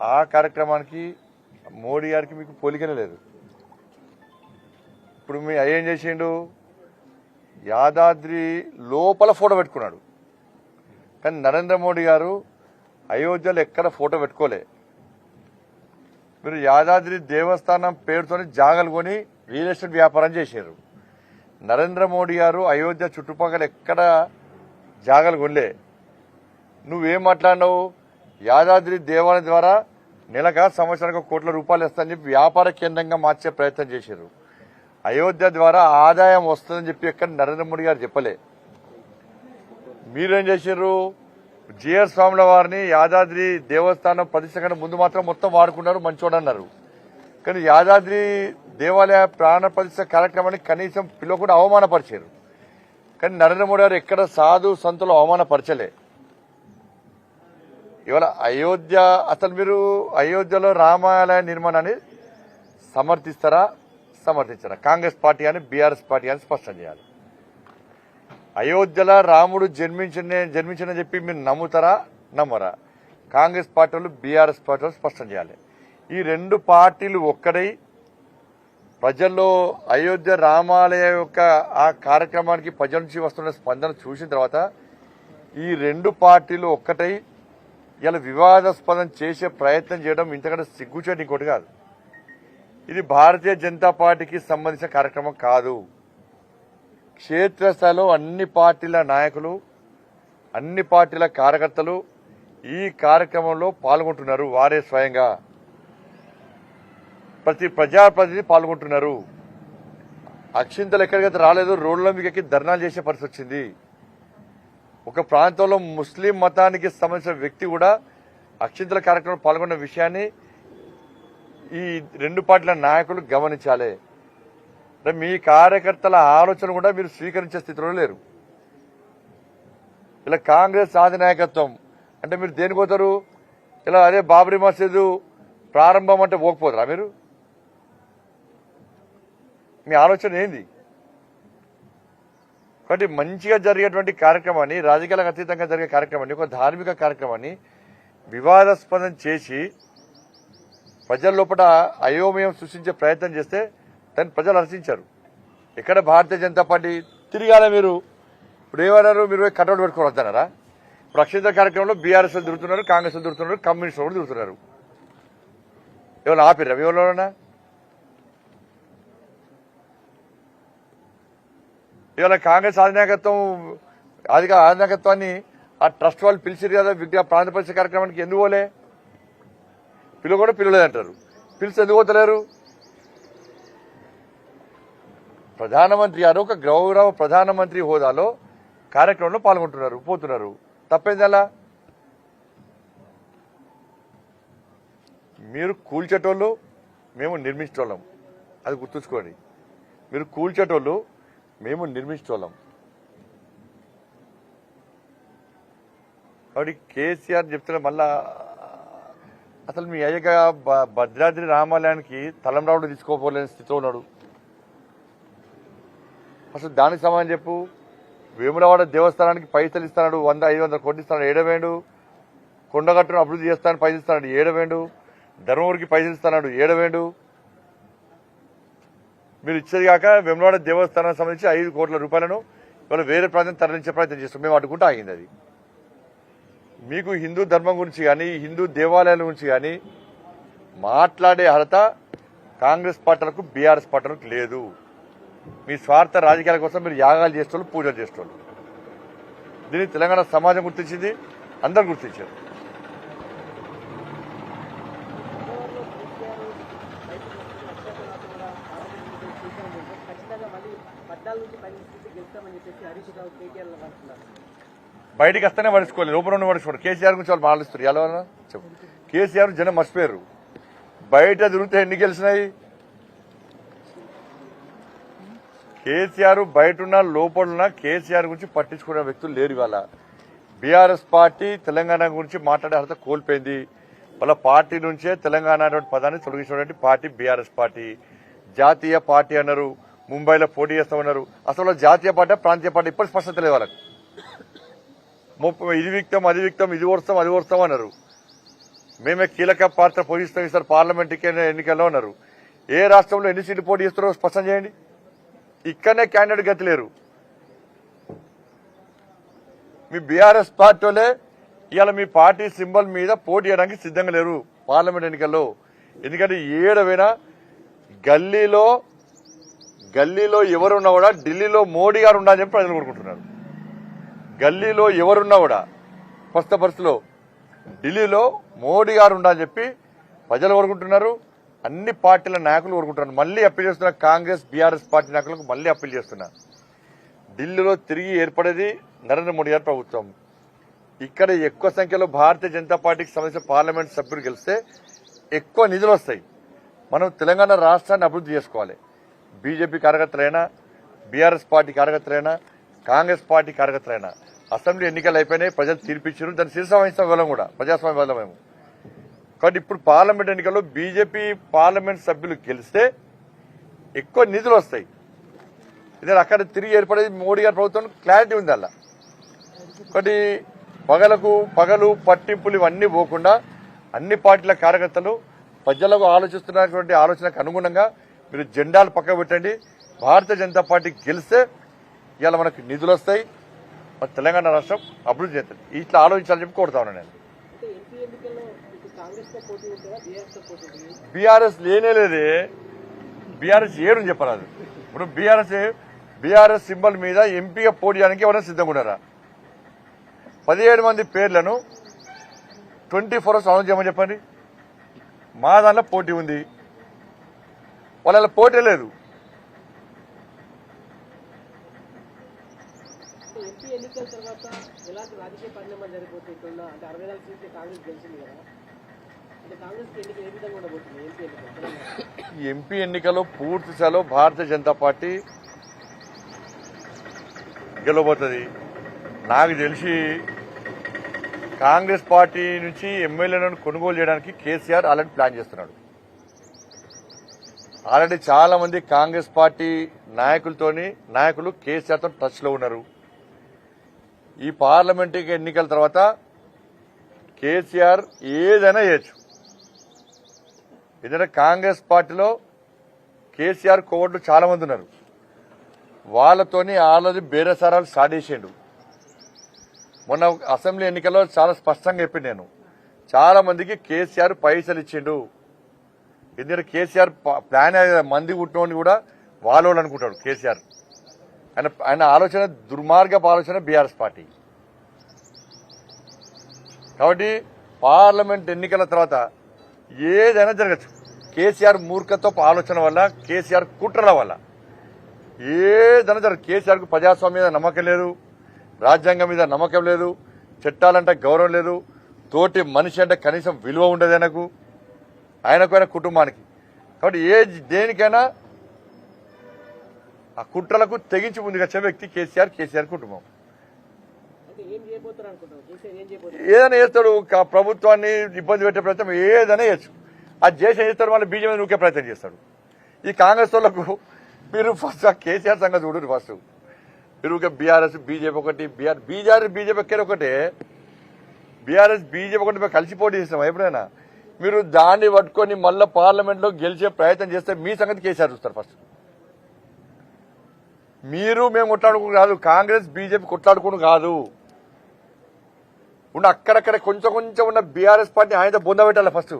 ఆ కార్యక్రమానికి మోడీ గారికి మీకు పోలికనే లేదు. ఇప్పుడు మీ అయ్యేం చేసిండు? యాదాద్రి లోపల ఫోటో పెట్టుకున్నాడు. కానీ నరేంద్ర మోడీ గారు అయోధ్యలో ఎక్కడ ఫోటో పెట్టుకోలే. మీరు యాదాద్రి దేవస్థానం పేరుతోని జాగలు కొని రియల్ ఎస్టేట్ వ్యాపారం చేశారు. నరేంద్ర మోడీ గారు అయోధ్య చుట్టుపక్కల ఎక్కడ జాగలు కొనలే. నువ్వేం మాట్లాడినావు? యాదాద్రి దేవాలయం ద్వారా నెలగా సంవత్సరానికి కోట్ల రూపాయలు ఇస్తానని చెప్పి వ్యాపార కేంద్రంగా మార్చే ప్రయత్నం చేశారు. అయోధ్య ద్వారా ఆదాయం వస్తుందని చెప్పి ఎక్కడ నరేంద్ర మోడీ గారు చెప్పలే. మీరేం చేశారు? జిఆర్ స్వాముల వారిని యాదాద్రి దేవస్థానం ప్రతిష్ట కంటే ముందు మాత్రం మొత్తం వాడుకున్నారు మంచోడన్నారు కానీ యాదాద్రి దేవాలయ ప్రాణ ప్రతిష్ట కార్యక్రమాన్ని కనీసం పిలవకుండా అవమానపరిచారు. కానీ నరేంద్ర మోడీ గారు ఎక్కడ సాధు సంతులు అవమానపరచలే. ఇవాళ అయోధ్య అసలు మీరు అయోధ్యలో రామాలయ నిర్మాణాన్ని సమర్థిస్తారా? సమర్థించారా. కాంగ్రెస్ పార్టీ అని బీఆర్ఎస్ పార్టీ అని స్పష్టం చేయాలి. అయోధ్యలో రాముడు జన్మించిన జన్మించని చెప్పి మీరు నమ్ముతారా? నమ్మరా. కాంగ్రెస్ పార్టీ వాళ్ళు బీఆర్ఎస్ పార్టీ స్పష్టం చేయాలి. ఈ రెండు పార్టీలు ఒక్కడై ప్రజల్లో అయోధ్య రామాలయ యొక్క ఆ కార్యక్రమానికి ప్రజల నుంచి వస్తున్న స్పందన చూసిన తర్వాత ఈ రెండు పార్టీలు ఒక్కటై ఇలా వివాదాస్పదం చేసే ప్రయత్నం చేయడం ఇంతకంటే సిగ్గుచేటు ఇంకోటి కాదు. ఇది భారతీయ జనతా పార్టీకి సంబంధించిన కార్యక్రమం కాదు. క్షేత్రస్థాయిలో అన్ని పార్టీల నాయకులు అన్ని పార్టీల కార్యకర్తలు ఈ కార్యక్రమంలో పాల్గొంటున్నారు వారే స్వయంగా. ప్రతి ప్రజాప్రతినిధి పాల్గొంటున్నారు. అక్షింతలు ఎక్కడికైతే రాలేదు రోడ్ల మీకు ధర్నాలు చేసే పరిస్థితి వచ్చింది. ఒక ప్రాంతంలో ముస్లిం మతానికి సంబంధించిన వ్యక్తి కూడా అక్షింతల కార్యక్రమంలో పాల్గొన్న విషయాన్ని ఈ రెండు పార్టీల నాయకులు గమనించాలి. అంటే మీ కార్యకర్తల ఆలోచన కూడా మీరు స్వీకరించే స్థితిలో లేరు. ఇలా కాంగ్రెస్ ఆధినాయకత్వం అంటే మీరు దేనికి పోతారు? ఇలా అదే బాబరీ మసీదు ప్రారంభం అంటే పోకపోతారా మీరు? మీ ఆలోచన ఏంది? కాబట్టి మంచిగా జరిగేటువంటి కార్యక్రమాన్ని రాజకీయాలకు అతీతంగా జరిగే కార్యక్రమాన్ని ఒక ధార్మిక కార్యక్రమాన్ని వివాదాస్పదం చేసి ప్రజల లోపల అయోమయం సృష్టించే ప్రయత్నం చేస్తే దాన్ని ప్రజలు హర్షించారు. ఇక్కడ భారతీయ జనతా పార్టీ తిరిగాల మీరు ఇప్పుడు ఏమన్నారు? మీరు పోయి కటౌట్ పెట్టుకొని వద్దన్నారా? ఇప్పుడు కార్యక్రమంలో బీఆర్ఎస్ తిరుగుతున్నారు కాంగ్రెస్ తిరుగుతున్నారు కమ్యూనిస్ట్ కూడా తిరుగుతున్నారు. ఏమైనా ఆపిరా ఎవరైనా? ఇవాళ కాంగ్రెస్ అధినాయకత్వం అధిక అధినాయకత్వాన్ని ఆ ట్రస్ట్ వాళ్ళు పిలిచిరు కదా విద్యా ప్రాంత కార్యక్రమానికి ఎందుకు పోలే? పిలువ కూడా పిలవలేదంటారు పిలిచి ఎందుకు పోతలేరు? ప్రధానమంత్రి గారు ఒక గౌరవ ప్రధానమంత్రి హోదాలో కార్యక్రమంలో పాల్గొంటున్నారు పోతున్నారు. తప్పేంది అలా? మీరు కూల్చేటోళ్ళు మేము నిర్మించేటోళ్ళం. అది గుర్తుంచుకోండి. మీరు కూల్చేటోళ్ళు మేము నిర్మించోళ్ళం కాబట్టి కేసీఆర్ చెప్తున్న మళ్ళా అసలు మీ అయ్యగా భద్రాద్రి రామాలయానికి తలం రావుడు తీసుకోపోలేని స్థితిలో ఉన్నాడు. అసలు దానికి సమాధానం చెప్పు. వేములవాడ దేవస్థానానికి పైసలు ఇస్తున్నాడు వంద ఐదు వందల కోట్లు ఇస్తున్నాడు ఏడవేండు. కొండగట్టును అభివృద్ధి చేస్తాను పైసలు ఇస్తున్నాడు ఏడవేండు. ధర్మవరికి పైసలు ఇస్తున్నాడు ఏడవేండు. మీరు ఇచ్చేది కాక వేములవాడ దేవస్థానానికి సంబంధించి ఐదు కోట్ల రూపాయలను ఇవాళ వేరే ప్రాంతం తరలించే ప్రయత్నం చేస్తాం మేము అడ్డుకుంటూ ఆగింది అది. మీకు హిందూ ధర్మం గురించి కానీ హిందూ దేవాలయాల గురించి కానీ మాట్లాడే అర్హత కాంగ్రెస్ పార్టీలకు బీఆర్ఎస్ పార్టీలకు లేదు. మీ స్వార్థ రాజకీయాల కోసం మీరు యాగాలు చేసేవాళ్ళు పూజలు చేసేవాళ్ళు దీన్ని తెలంగాణ సమాజం గుర్తించింది అందరు గుర్తించారు. బయటికి వస్తేనే పడుచుకోవాలి లోపల ఉండి పడుచుకోండి కేసీఆర్ గురించి వాళ్ళు మాట్లాడుస్తారు ఎలా చెప్పు. కేసీఆర్ జనం మర్చిపోయారు. బయట తిరిగితే ఎన్ని గెలిచినాయి? కేసీఆర్ బయట ఉన్న లోపల ఉన్న కేసీఆర్ గురించి పట్టించుకునే వ్యక్తులు లేరు ఇవాళ. బీఆర్ఎస్ పార్టీ తెలంగాణ గురించి మాట్లాడే అర్హత కోల్పోయింది. వాళ్ళ పార్టీ నుంచే తెలంగాణ అనేటువంటి పదాన్ని తొలగించినటువంటి పార్టీ బీఆర్ఎస్ పార్టీ. జాతీయ పార్టీ అన్నారు. ముంబైలో పోటీ చేస్తామన్నారు. అసలు జాతీయ పార్టీ ప్రాంతీయ పార్టీ ఇప్పటి స్పష్టత లేదు వాళ్ళకి. ముప్పై ఇది విక్తం అది విక్తం ఇది వర్షం అది వస్తాం అన్నారు. మేమే కీలక పాత్ర పోషిస్తాం ఈసారి పార్లమెంట్ ఎన్నికల్లో ఉన్నారు ఏ రాష్ట్రంలో ఎన్ని సీట్లు పోటీ చేస్తారో స్పష్టం చేయండి. ఇక్కడనే క్యాండిడేట్ గతి లేరు మీ బీఆర్ఎస్ పార్టీ వాళ్ళే ఇవాళ మీ పార్టీ సింబల్ మీద పోటీ చేయడానికి సిద్ధంగా లేరు పార్లమెంట్ ఎన్నికల్లో. ఎందుకంటే ఏడవైనా గల్లీలో గల్లీలో ఎవరున్నా కూడా ఢిల్లీలో మోడీ గారు ఉండాలని చెప్పి ప్రజలు కోరుకుంటున్నారు. గల్లీలో ఎవరున్నా కూడా ప్రస్తుత పరిస్థితిలో ఢిల్లీలో మోడీ గారు ఉండాలని చెప్పి ప్రజలు కోరుకుంటున్నారు అన్ని పార్టీల నాయకులు కోరుకుంటున్నారు. మళ్ళీ అప్పీల్ చేస్తున్న కాంగ్రెస్ బీఆర్ఎస్ పార్టీ నాయకులకు మళ్ళీ అప్పీల్ చేస్తున్నా. ఢిల్లీలో తిరిగి ఏర్పడేది నరేంద్ర మోడీ గారి ప్రభుత్వం. ఇక్కడ ఎక్కువ సంఖ్యలో భారతీయ జనతా పార్టీకి సంబంధించిన పార్లమెంట్ సభ్యులు గెలిస్తే ఎక్కువ నిధులు వస్తాయి. మనం తెలంగాణ రాష్ట్రాన్ని అభివృద్ధి చేసుకోవాలి. బీజేపీ కార్యకర్తలైనా బీఆర్ఎస్ పార్టీ కార్యకర్తలైనా కాంగ్రెస్ పార్టీ కార్యకర్తలైనా. అసెంబ్లీ ఎన్నికలు అయిపోయినాయి ప్రజలు తీర్పిచ్చారు దాన్ని శిరస వహిస్తాం వెళ్ళం కూడా ప్రజాస్వామ్య వల్ల మేము. కాబట్టి ఇప్పుడు పార్లమెంట్ ఎన్నికల్లో బీజేపీ పార్లమెంట్ సభ్యులు గెలిస్తే ఎక్కువ నిధులు వస్తాయి. ఇదే అక్కడ తిరిగి ఏర్పడేది మోడీ గారి ప్రభుత్వం? క్లారిటీ ఉంది అలా. ఒకటి పగలకు పగలు పట్టింపులు ఇవన్నీ పోకుండా అన్ని పార్టీల కార్యకర్తలు ప్రజలకు ఆలోచిస్తున్నటువంటి ఆలోచనకు అనుగుణంగా మీరు జెండాలు పక్క పెట్టండి. భారతీయ జనతా పార్టీ గెలిస్తే ఇవాళ మనకు నిధులు వస్తాయి మన తెలంగాణ రాష్ట్రం అభివృద్ధి చేస్తుంది ఇట్లా ఆలోచించాలని చెప్పి కోరుతా ఉన్నాను నేను. బీఆర్ఎస్ ఉంటుంది? బీఆర్ఎస్ లేనే లేదే. బీఆర్ఎస్ ఏడు చెప్పరాదు. ఇప్పుడు బీఆర్ఎస్ బీఆర్ఎస్ సింబల్ మీద ఎంపీగా పోటీ చేయడానికి ఎవరైనా సిద్ధంగా ఉన్నారా? పదిహేడు మంది పేర్లను ట్వంటీ ఫోర్ అవర్స్ అనౌన్స్ చేయమని చెప్పండి. మా దాంట్లో పోటీ ఉంది. వాళ్ళ పోటీ లేదు అంటే ఎంపీ ఎన్నికల తర్వాత ఎలాంటి రాజకీయ పరిణామాలు జరిగిపోతుంటుందా అంటే అరవై నాలుగు సీట్లు కాంగ్రెస్ గెలిచింది కదా. ఎంపీ ఎన్నికలో పూర్తి స్థాయిలో భారతీయ జనతా పార్టీ గెలవబోతుంది. నాకు తెలిసి కాంగ్రెస్ పార్టీ నుంచి ఎమ్మెల్యేలను కొనుగోలు చేయడానికి కేసీఆర్ ఆల్రెడీ ప్లాన్ చేస్తున్నాడు. ఆల్రెడీ చాలా మంది కాంగ్రెస్ పార్టీ నాయకులతోని నాయకులు కేసీఆర్తో టచ్లో ఉన్నారు. ఈ పార్లమెంట్ ఎన్నికల తర్వాత కేసీఆర్ ఏదైనా చేయొచ్చు. ఎందుకంటే కాంగ్రెస్ పార్టీలో కేసీఆర్ కోవట్లు చాలా మంది ఉన్నారు. వాళ్ళతోని ఆల్రెడీ బేరసారాలు స్టార్ట్ చేసిండు. మొన్న అసెంబ్లీ ఎన్నికల్లో చాలా స్పష్టంగా చెప్పింది నేను. చాలా మందికి కేసీఆర్ పైసలు ఇచ్చిండు. ఎందుకంటే కేసీఆర్ ప్లాన్ మంది పుట్టినోని కూడా వాళ్ళు అనుకుంటాడు కేసీఆర్. ఆయన ఆయన ఆలోచన దుర్మార్గపు ఆలోచన బీఆర్ఎస్ పార్టీ. కాబట్టి పార్లమెంట్ ఎన్నికల తర్వాత ఏదైనా జరగచ్చు. కేసీఆర్ మూర్ఖత్వపు ఆలోచన వల్ల కేసీఆర్ కుట్రల వల్ల. ఏదైనా జరగదు కేసీఆర్కు ప్రజాస్వామ్యం మీద నమ్మకం లేదు రాజ్యాంగం మీద నమ్మకం లేదు చట్టాలంటే గౌరవం లేదు తోటి మనిషి అంటే కనీసం విలువ ఉండదు ఆయనకు ఆయనకు ఆయన కుటుంబానికి. కాబట్టి ఏ దేనికైనా ఆ కుట్రలకు తెగించి ముందుకు వచ్చే వ్యక్తి కేసీఆర్ కేసీఆర్ కుటుంబం. ఏదైనా చేస్తాడు ప్రభుత్వాన్ని ఇబ్బంది పెట్టే ప్రయత్నం ఏదైనా చేయొచ్చు. అది చేసి ఏం చేస్తాడు మళ్ళీ బీజేపీ నూకే ప్రయత్నం చేస్తాడు. ఈ కాంగ్రెస్ వాళ్ళకు మీరు ఫస్ట్ ఆ కేసీఆర్ సంగతి చూడరు ఫస్ట్ మీరు బీఆర్ఎస్ బీజేపీ ఒకటి బీఆర్ బీజేపీ బీజేపీ ఎక్కడ ఒకటే. బీఆర్ఎస్ బీజేపీ ఒకటి కలిసి పోటీ చేస్తాం ఎప్పుడైనా. మీరు దాన్ని పట్టుకొని మళ్ళీ పార్లమెంట్లో గెలిచే ప్రయత్నం చేస్తే మీ సంగతి కేసీఆర్ చూస్తారు ఫస్ట్ మీరు మేము కొట్లాడుకుని కాదు కాంగ్రెస్ బీజేపీ కొట్లాడుకుని కాదు. ఉన్న అక్కడక్కడ కొంచెం కొంచెం ఉన్న బీఆర్ఎస్ పార్టీ ఆయనతో బొంద పెట్టాలి ఫస్ట్.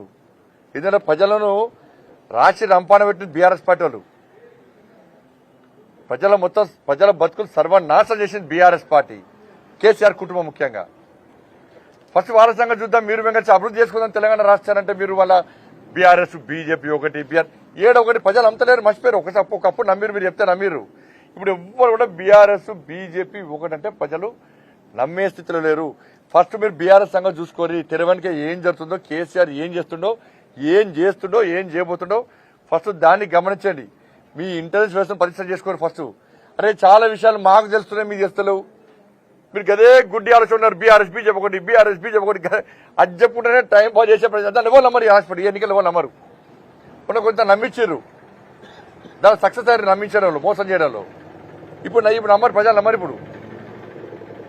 ఎందుకంటే ప్రజలను రాసి రంపాన పెట్టిన బీఆర్ఎస్ పార్టీ వాళ్ళు. ప్రజల మొత్తం ప్రజల బతుకులు సర్వనాశనం చేసింది బీఆర్ఎస్ పార్టీ. కేసీఆర్ కుటుంబం ముఖ్యంగా. ఫస్ట్ వారసంగా చూద్దాం మీరు మేము కలిసి అభివృద్ధి చేసుకుందాం తెలంగాణ రాష్ట్రాన్ని అంటే మీరు వాళ్ళ బీఆర్ఎస్ బీజేపీ ఒకటి బీఆర్ ఏడు ఒకటి ప్రజలు అంతలేరు మర్చిపోయారు. ఒకసారి ఒకప్పుడు నమ్మిరు మీరు చెప్తే నమ్మిరు. ఇప్పుడు ఎవ్వరు కూడా బీఆర్ఎస్ బీజేపీ ఒకటంటే ప్రజలు నమ్మే స్థితిలో లేరు. ఫస్ట్ మీరు బీఆర్ఎస్ సంఘం చూసుకోరి తెరవెనక ఏం జరుగుతుందో కేసీఆర్ ఏం చేస్తుండో ఏం చేస్తుండో ఏం చేయబోతుండో ఫస్ట్ దాన్ని గమనించండి. మీ ఇంటెలిజెన్స్ వ్యవస్థను పరిశ్రమ చేసుకోరు ఫస్ట్. అరే చాలా విషయాలు మాకు తెలుస్తున్నాయి మీకు చేస్తలేవు మీరు గదే గుడ్డి ఆలోచన ఉన్నారు బీఆర్ఎస్ బీజేపీ ఒకటి బీఆర్ఎస్ బీజేపీ ఒకటి. గ- అది చెప్పుకుంటేనే టైం పాస్ చేసే ప్రజలు. దాన్ని ఎవరు నమ్మరు ఈ హాస్పిటల్ ఈ ఎన్నికలు ఎవరు నమ్మరు? కొంత నమ్మించారు. దాని సక్సెస్ అయ్యారు నమ్మించడంలో వాళ్ళు, మోసం చేయడంలో. ఇప్పుడు ఇప్పుడు నమ్మరు ప్రజలు నమ్మరు ఇప్పుడు.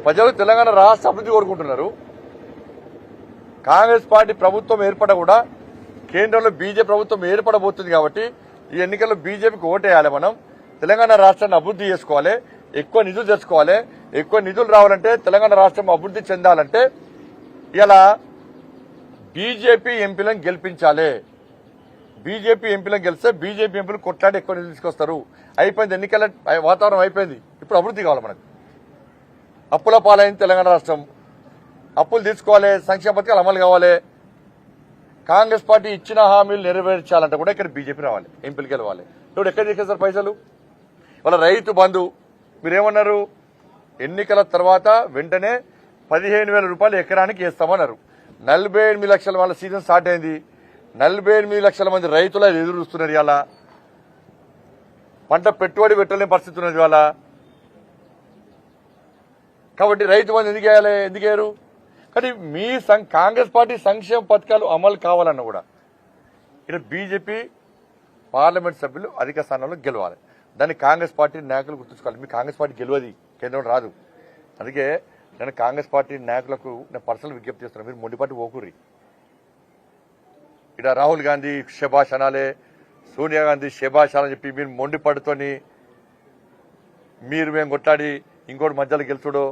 ప్రజలు తెలంగాణ రాష్ట్ర అభివృద్ధి కోరుకుంటున్నారు. కాంగ్రెస్ పార్టీ ప్రభుత్వం ఏర్పడ కూడా కేంద్రంలో బీజేపీ ప్రభుత్వం ఏర్పడబోతుంది కాబట్టి ఈ ఎన్నికల్లో బీజేపీకి ఓటేయాలి మనం. తెలంగాణ రాష్ట్రాన్ని అభివృద్ధి చేసుకోవాలి ఎక్కువ నిధులు తెచ్చుకోవాలి. ఎక్కువ నిధులు రావాలంటే తెలంగాణ రాష్ట్రం అభివృద్ధి చెందాలంటే ఇలా బీజేపీ ఎంపీలను గెలిపించాలి. బీజేపీ ఎంపీలను గెలిస్తే బీజేపీ ఎంపీలు కొట్లాడి ఎక్కువ తీసుకొస్తారు. అయిపోయింది ఎన్నికల వాతావరణం అయిపోయింది. ఇప్పుడు అభివృద్ధి కావాలి మనకు. అప్పుల పాలైంది తెలంగాణ రాష్ట్రం. అప్పులు తీసుకోవాలి సంక్షేమ పథకాలు అమలు కావాలి. కాంగ్రెస్ పార్టీ ఇచ్చిన హామీలు నెరవేర్చాలంటే కూడా ఇక్కడ బీజేపీ రావాలి ఎంపీలు గెలవాలి. ఇప్పుడు ఎక్కడ తీసుకొస్తారు పైసలు? వాళ్ళ రైతు బంధు. మీరేమన్నారు? ఎన్నికల తర్వాత వెంటనే పదిహేను వేల రూపాయలు ఎకరానికి వేస్తామన్నారు. నలభై ఎనిమిది లక్షల వాళ్ళ సీజన్ స్టార్ట్ అయింది. నలభై ఎనిమిది లక్షల మంది రైతులు ఎదురుస్తున్నారు ఎదురు చూస్తున్నారు ఇవాళ. పంట పెట్టుబడి పెట్టలేని పరిస్థితి ఉన్నది ఇవాళ. కాబట్టి రైతు మంది ఎందుకు వేయాలి ఎందుకు వేయరు కానీ మీ సం- కాంగ్రెస్ పార్టీ సంక్షేమ పథకాలు అమలు కావాలన్న కూడా ఇక్కడ బీజేపీ పార్లమెంట్ సభ్యులు అధిక స్థానంలో గెలవాలి. దాన్ని కాంగ్రెస్ పార్టీ నాయకులు గుర్తుంచుకోవాలి. మీ కాంగ్రెస్ పార్టీ గెలవది కేంద్రం రాదు. అందుకే నేను కాంగ్రెస్ పార్టీ నాయకులకు నేను పర్సనల్ విజ్ఞప్తి చేస్తున్నాను మీరు మొండిపాటి ఓకూరి. ఇక్కడ రాహుల్ గాంధీ శభాష్ అనాలే సోనియా గాంధీ శభాష్ అని చెప్పి మీరు మొండిపడుతోని మీరు మేము కొట్లాడి ఇంకోటి మధ్యలో గెలుచుడో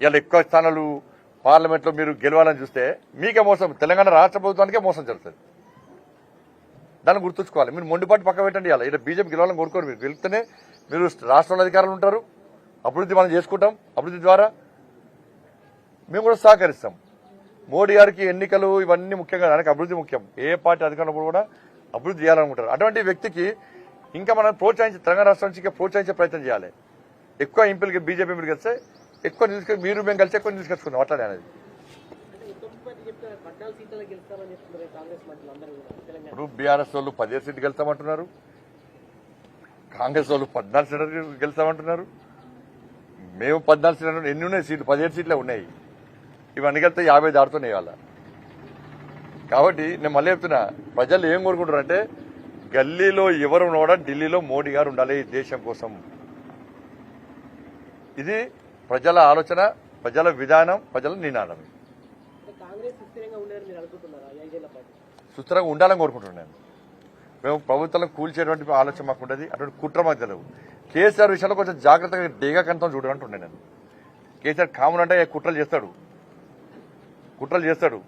ఇలా ఎక్కువ స్థానాలు పార్లమెంట్లో మీరు గెలవాలని చూస్తే మీకే మోసం తెలంగాణ రాష్ట్ర ప్రభుత్వానికే మోసం జరుగుతుంది. దాన్ని గుర్తుంచుకోవాలి. మీరు మొండిపాటు పక్క పెట్టండి ఇలా ఇక్కడ బీజేపీ గెలవాలని కోరుకోరు మీరు. గెలిస్తేనే మీరు రాష్ట్రంలో అధికారులు ఉంటారు. అభివృద్ధి మనం చేసుకుంటాం. అభివృద్ధి ద్వారా మేము కూడా సహకరిస్తాం. మోడీ గారికి ఎన్నికలు ఇవన్నీ ముఖ్యంగా ఆయనకు అభివృద్ధి ముఖ్యం. ఏ పార్టీ అధికారంలో కూడా అభివృద్ధి చేయాలనుకుంటారు. అటువంటి వ్యక్తికి ఇంకా మనం ప్రోత్సహించి తెలంగాణ రాష్ట్రం నుంచి ప్రోత్సహించే ప్రయత్నం చేయాలి. ఎక్కువ ఎంపీలకి బీజేపీ ఎంపీలు కలిస్తే ఎక్కువ తీసుకొని మీరు మేము కలిసి ఎక్కువ తీసుకొచ్చుకుందాం అట్లానే అనేది. ఇప్పుడు బీఆర్ఎస్ వాళ్ళు పదిహేను సీట్లు గెలుస్తామంటున్నారు. కాంగ్రెస్ వాళ్ళు పద్నాలుగు సీట్లు గెలుస్తామంటున్నారు. మేము పద్నాలుగు సీట్లు ఎన్ని ఉన్నాయి సీట్లు? పదిహేడు సీట్లే ఉన్నాయి. ఇవన్నీ కడితే యాభై దాడుతున్నాయి ఇవాళ కాబట్టి నేను మళ్ళీ చెప్తున్నా ప్రజలు ఏం కోరుకుంటారంటే గల్లీలో ఎవరు కూడా ఢిల్లీలో మోడీ గారు ఉండాలి ఈ దేశం కోసం. ఇది ప్రజల ఆలోచన ప్రజల విధానం ప్రజల నినాదం సుస్థిరంగా సుస్థిరంగా ఉండాలని కోరుకుంటున్నాను నేను. మేము ప్రభుత్వం కూల్చేటువంటి ఆలోచన మాకు ఉంటుంది అటువంటి కుట్ర మాకు తెలియదు కేసీఆర్ విషయంలో కొంచెం జాగ్రత్తగా డేగా కంతం చూడాలంటున్నాను నేను. కేసీఆర్ కామన్ అంటే కుట్రలు చేస్తాడు? కుట్రలు చేస్తాడు.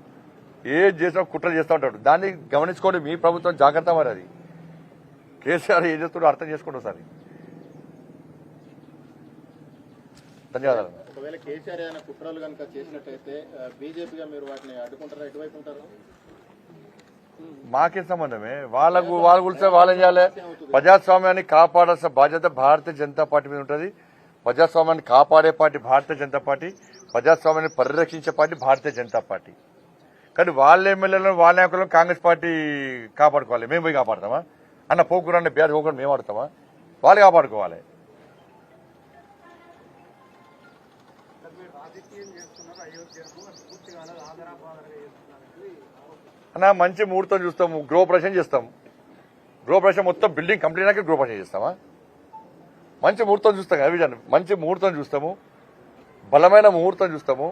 ఏది చేసినా కుట్రలు చేస్తూ ఉంటాడు. దాన్ని గమనించుకోండి మీ ప్రభుత్వం జాగ్రత్త మరి అది. కేసీఆర్ ఏం చేస్తాడో అర్థం చేసుకోండి ఒకసారి. ధన్యవాదాలు. ఒకవేళ కేసీఆర్ ఏదైనా కుట్రలు కనుక చేసినట్టయితే బీజేపీగా మీరు వాటిని అడ్డుకుంటారా? ఎటువైపు ఉంటారు? మాకే సంబంధమే? వాళ్ళకు వాళ్ళ గురించి వాళ్ళేం చేయాలి. ప్రజాస్వామ్యాన్ని కాపాడాల్సిన బాధ్యత భారతీయ జనతా పార్టీ మీద ఉంటుంది. ప్రజాస్వామ్యాన్ని కాపాడే పార్టీ భారతీయ జనతా పార్టీ. ప్రజాస్వామ్యాన్ని పరిరక్షించే పార్టీ భారతీయ జనతా పార్టీ. కానీ వాళ్ళ ఎమ్మెల్యేలను వాళ్ళ నాయకులను కాంగ్రెస్ పార్టీ కాపాడుకోవాలి. మేము పోయి కాపాడతామా? అన్న పోకూరు అన్న బేర పోకూరు మేము ఆడతామా? వాళ్ళు కాపాడుకోవాలి. అన్న మంచి ముహూర్తం చూస్తాము గృహప్రవేశం చేస్తాం. గృహప్రవేశం మొత్తం బిల్డింగ్ కంప్లీట్ అయ్యాక గృహప్రవేశం చేస్తామా? మంచి ముహూర్తం చూస్తాం కదా మంచి ముహూర్తం చూస్తాము. బలమైన ముహూర్తం చూస్తాము.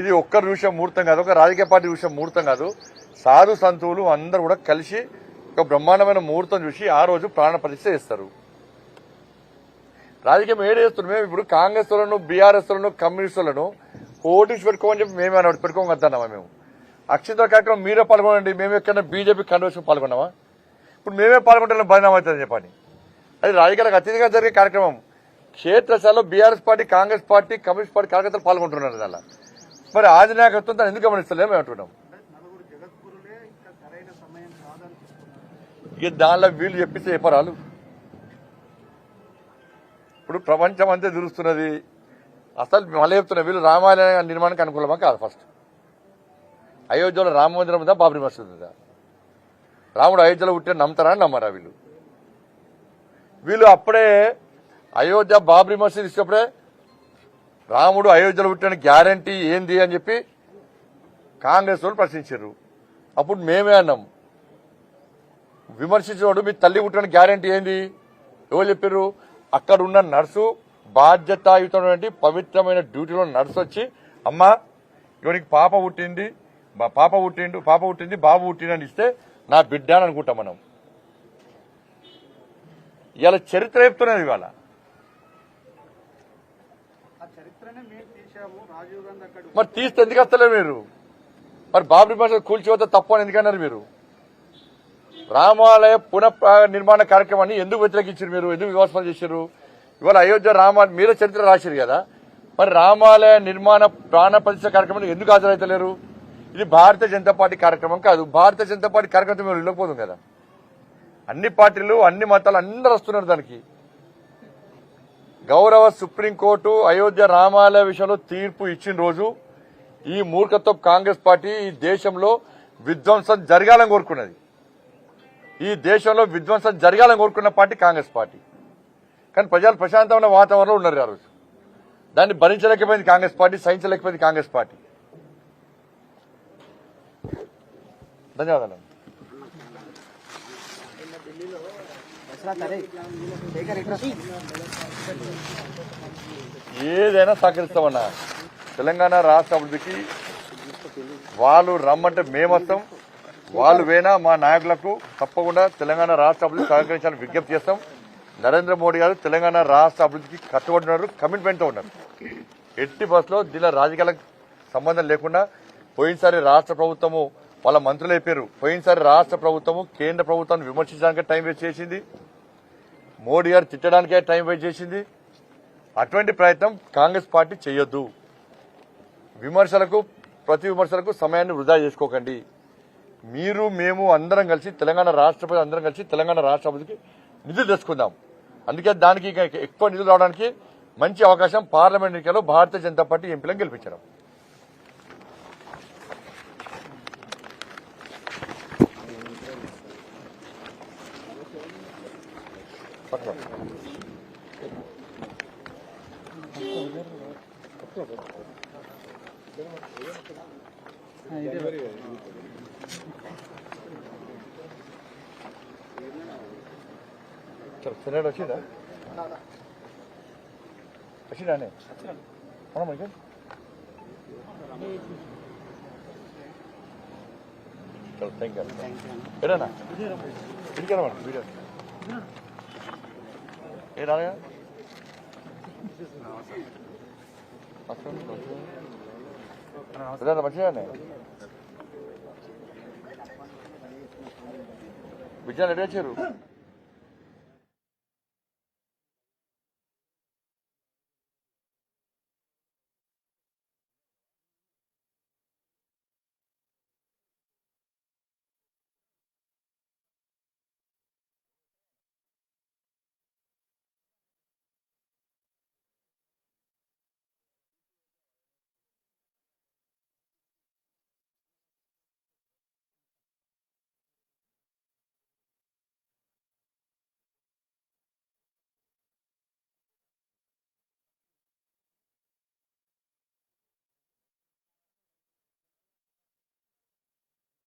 ఇది ఒక్కరు చూసే ముహూర్తం కాదు ఒక రాజకీయ పార్టీ చూసే ముహూర్తం కాదు. సాధు సంతువులు అందరూ కూడా కలిసి ఒక బ్రహ్మాండమైన ముహూర్తం చూసి ఆ రోజు ప్రాణ ప్రతిష్ఠ చేస్తారు. రాజకీయం ఏడు చేస్తున్నాం మేము ఇప్పుడు కాంగ్రెస్ వాళ్ళను బీఆర్ఎస్లను కమ్యూనిస్టులను ఓటించి పెట్టుకోమని చెప్పి మేమే అన్నట్టు పెట్టుకోమని మేము? అక్షింత కార్యక్రమం మీరే పాల్గొనండి మేము ఎక్కడైనా బీజేపీ కన్వెన్షన్ పాల్గొన్నామా? ఇప్పుడు మేమే పాల్గొంటే బలినామవుతుందని అవుతుంది చెప్పండి. అది రాజకీయాలకు అతిథిగా జరిగే కార్యక్రమం. క్షేత్రస్థాయిలో BRS party Congress party communist party కార్యకర్తలు పాల్గొంటున్నారు దానిలో. మరి ఆదినాయకత్వం దాన్ని ఎందుకు గమనిస్తలేము మేము అంటున్నాం. ఇక దానిలో వీళ్ళు చెప్పిస్తే చెప్పరాలు ఇప్పుడు ప్రపంచం అంతే తిరుగుతున్నది అసలు మళ్ళీ చెప్తున్నా వీళ్ళు రామాలయ నిర్మాణానికి అనుకూలమా కాదు ఫస్ట్. అయోధ్యలో రామ మందిరం ఉందా బాబరీ మసీద్ ఉందా రాముడు అయోధ్యలో పుట్టిన నమ్ముతారా అని నమ్మరా వీళ్ళు? వీళ్ళు అప్పుడే అయోధ్య బాబ్రీ మసీద్ ఇచ్చినప్పుడే రాముడు అయోధ్యలో పుట్టిన గ్యారంటీ ఏంది అని చెప్పి కాంగ్రెస్ వాళ్ళు ప్రశ్నించారు. అప్పుడు మేమే అన్నాం విమర్శించినోడు మీ తల్లి పుట్టిన గ్యారంటీ ఏంది? ఎవరు చెప్పారు? అక్కడ ఉన్న నర్సు బాధ్యతాయుతమైనటువంటి పవిత్రమైన డ్యూటీలో నర్సు వచ్చి అమ్మ ఇవనికి పాప పుట్టింది పాప పుట్టిండు పాప పుట్టింది బాబు పుట్టిండని ఇస్తే నా బిడ్డ అని అనుకుంటాం మనం. ఇవాళ చరిత్ర చెప్తున్నది ఇవాళ ఆ చరిత్రనే మేము తీసాము రాజీవ్ గాంధీ అక్కడ మరి తీస్తే ఎందుకు వస్తలేరు మీరు? మరి బాబ్రీ మసీద్ కూల్చిపోతే తప్పు అని ఎందుకన్నారు మీరు? రామాలయ పునః నిర్మాణ కార్యక్రమాన్ని ఎందుకు వ్యతిరేకించారు మీరు? ఎందుకు విమర్శలు చేశారు? ఇవాళ అయోధ్య రామ మీరే చరిత్ర రాశారు కదా? మరి రామాలయ నిర్మాణ ప్రాణ ప్రతిష్ట కార్యక్రమానికి ఎందుకు హాజరైతలేరు? ఇది భారతీయ జనతా పార్టీ కార్యక్రమం కాదు. భారతీయ జనతా పార్టీ కార్యక్రమం మీరు వెళ్ళకపోదు కదా? అన్ని పార్టీలు అన్ని మతాలు అందరూ వస్తున్నారు దానికి. గౌరవ సుప్రీంకోర్టు అయోధ్య రామాలయ విషయంలో తీర్పు ఇచ్చిన రోజు ఈ మూర్ఖత్వం కాంగ్రెస్ పార్టీ ఈ దేశంలో విధ్వంసం జరగాలని కోరుకున్నది. ఈ దేశంలో విధ్వంసం జరగాలని కోరుకున్న పార్టీ కాంగ్రెస్ పార్టీ. కానీ ప్రజలు ప్రశాంతమైన వాతావరణంలో ఉన్నారు ఆ రోజు. దాన్ని భరించలేకపోయింది కాంగ్రెస్ పార్టీ సహించలేకపోయింది కాంగ్రెస్ పార్టీ. ధన్యవాదాలు ఏదైనా సహకరిస్తామన్నా. తెలంగాణ రాష్ట్ర అభివృద్ధికి వాళ్ళు రమ్మంటే మేమొస్తాం. వాళ్ళు వేనా మా నాయకులకు తప్పకుండా తెలంగాణ రాష్ట్ర అభివృద్ధి సహకరించాలని విజ్ఞప్తి చేస్తాం. నరేంద్ర మోడీ గారు తెలంగాణ రాష్ట్ర అభివృద్ధికి కట్టుబడినారు కమిట్మెంట్తో ఉన్నారు. ఎట్టి బస్సులో దీనిలో రాజకీయాలకు సంబంధం లేకుండా పోయినసారి రాష్ట్ర ప్రభుత్వము వాళ్ళ మంత్రులు అయిపోయారు. పోయినసారి రాష్ట్ర ప్రభుత్వము కేంద్ర ప్రభుత్వాన్ని విమర్శించడానికి టైం వేస్ట్ చేసింది. మోడీ గారు తిట్టడానికే టైం వేస్ట్ చేసింది. అటువంటి ప్రయత్నం కాంగ్రెస్ పార్టీ చేయొద్దు. విమర్శలకు ప్రతి విమర్శలకు సమయాన్ని వృధా చేసుకోకండి. మీరు మేము అందరం కలిసి తెలంగాణ రాష్ట్రపతి అందరం కలిసి తెలంగాణ రాష్ట్రపతికి నిధులు తెచ్చుకుందాం. అందుకే దానికి ఎక్కువ నిధులు రావడానికి మంచి అవకాశం పార్లమెంట్ ఎన్నికల్లో భారతీయ జనతా పార్టీ ఎంపీలను గెలిపించడం. പക്ക चलो फिलहाल रशीद है रशीद आने कौन मर गया चलो थैंक यू इधर ना इधर क्या ना वीडियो ఏ రాగా మంచిగానే విజయాలు ఎక్కడ వచ్చారు